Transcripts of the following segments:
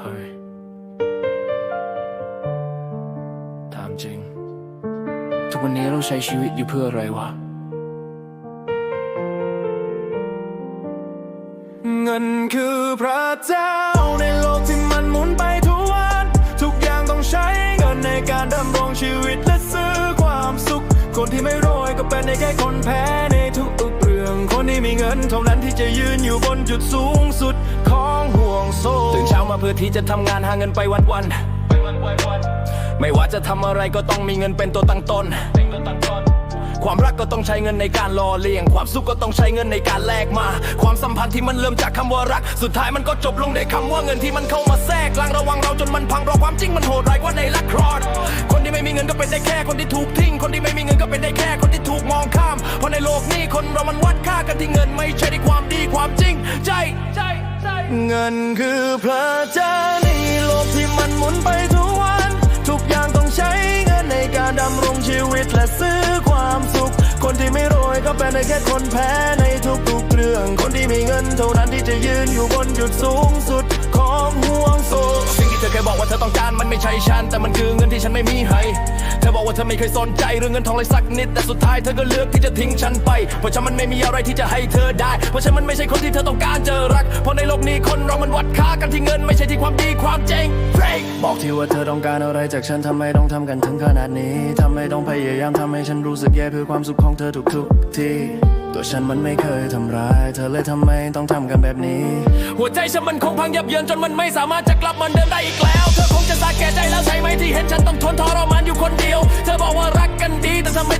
เฮ้ย ถามจริง ทุกวันนี้เราใช้ชีวิตอยู่เพื่ออะไรวะ เงินคือพระเจ้าในโลกที่มันหมุนไปทุกวัน ทุกอย่างต้องใช้เงินในการดำรงชีวิตและซื้อความสุข คนที่ไม่รวยก็เป็นได้แค่คนแพ้ในทุกเรื่อง คนที่มีเงินเท่านั้นที่จะยืนอยู่บนจุดสูงสุด วงโซ่ตื่นเช้ามาเพื่อที่จะทำงานหาเงินไปวันวัน ไม่ว่าจะทำอะไรก็ต้องมีเงินเป็นตัวตั้งต้น ความรักก็ต้องใช้เงินในการรอเลี้ยง ความสุขก็ต้องใช้เงินในการแลกมา ความสัมพันธ์ที่มันเริ่มจากคำว่ารัก สุดท้ายมันก็จบลงด้วยคำว่าเงินที่มันเข้ามาแทรกลางระวังเราจนมันพังเราความจริงมันโหดร้ายกว่าในละครคนที่ไม่มีเงินก็เป็นได้แค่คนที่ถูกทิ้ง คนที่ไม่มีเงินก็เป็นได้แค่คนที่ถูกมองข้ามเพราะในโลกนี้คนเรามันวัดค่ากันที่เงินไม่ใช่ที่ความดีความจริงใจใจ เงินคือพระเจ้าในโลกที่มันหมุนไปทุกวัน ทุกอย่างต้องใช้เงินในการดำรงชีวิตและซื้อความสุข คนที่ไม่รวยก็เป็นได้แค่คนแพ้ในทุกๆเรื่อง คนที่มีเงินเท่านั้นที่จะยืนอยู่บนจุดสูงสุดของห่วงโซ่สิ่งที่เธอเคยบอกว่าเธอต้องการมันไม่ใช่ฉันแต่มันคือเงินที่ฉันไม่มีให้ เธอบอกว่าเธอไม่เคยสนใจเรื่องเงินทองเลยสักนิด แต่สุดท้ายเธอก็เลือกที่จะทิ้งฉันไป เพราะฉันมันไม่มีอะไรที่จะให้เธอได้ เพราะฉันมันไม่ใช่คนที่เธอต้องการเจอรัก เพราะในโลกนี้คนเรามันวัดค่ากันที่เงินไม่ใช่ที่ความดีความเจ๋ง Break บอกที่ว่าเธอต้องการอะไรจากฉันทำไมต้องทำกันถึงขนาดนี้ทำไมต้องพยายามทำให้ฉันรู้สึกแย่เพื่อความสุขของเธอทุกๆทีตัวฉันมันไม่เคยทำร้าย เธอเลยทำไมต้องทำกันแบบนี้ หัวใจฉันมันคงพังยับเยินจนมันไม่สามารถจะกลับมันเดิมได้อีกแล้ว เธอคง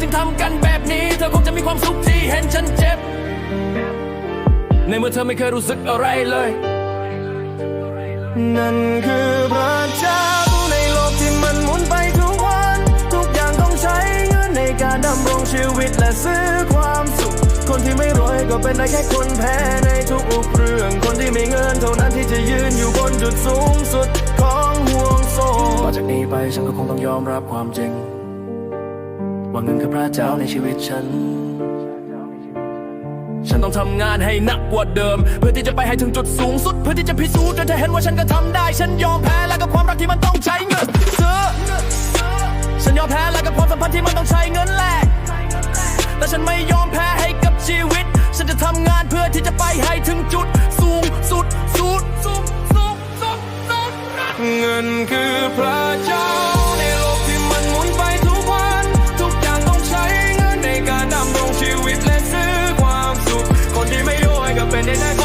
ถึงทำกันแบบนี้ เธอคงจะมีความสุขที่เห็นฉันเจ็บ ในเมื่อเธอไม่เคยรู้สึกอะไรเลย นั่นคือพระเจ้าในโลกที่มันหมุนไปทุกวัน ทุกอย่างต้องใช้เงินในการดำรงชีวิตและซื้อความสุข คนที่ไม่รวยก็เป็นได้แค่คนแพ้ในทุกๆเรื่อง คนที่มีเงินเท่านั้นที่จะยืนอยู่บนจุดสูงสุดของห่วงโซ่ต่อจากนี้ไปฉันก็คงต้องยอมรับความจริง ว่าเงินคือพระเจ้าในชีวิตฉัน ฉันต้องทำงานให้หนักกว่าเดิม เพื่อที่จะไปให้ถึงจุดสูงสุด เพื่อที่จะพิสูจน์จนเธอเห็นว่าฉันก็ทำได้ ฉันยอมแพ้แล้วกับความรักที่มันต้องใช้เงินซื้อฉันยอมแพ้แล้วกับความสัมพันธ์ที่มันต้องใช้เงินแลกแต่ฉันไม่ยอมแพ้ให้กับชีวิต ฉันจะทำงานเพื่อที่จะไปให้ถึงจุด and then I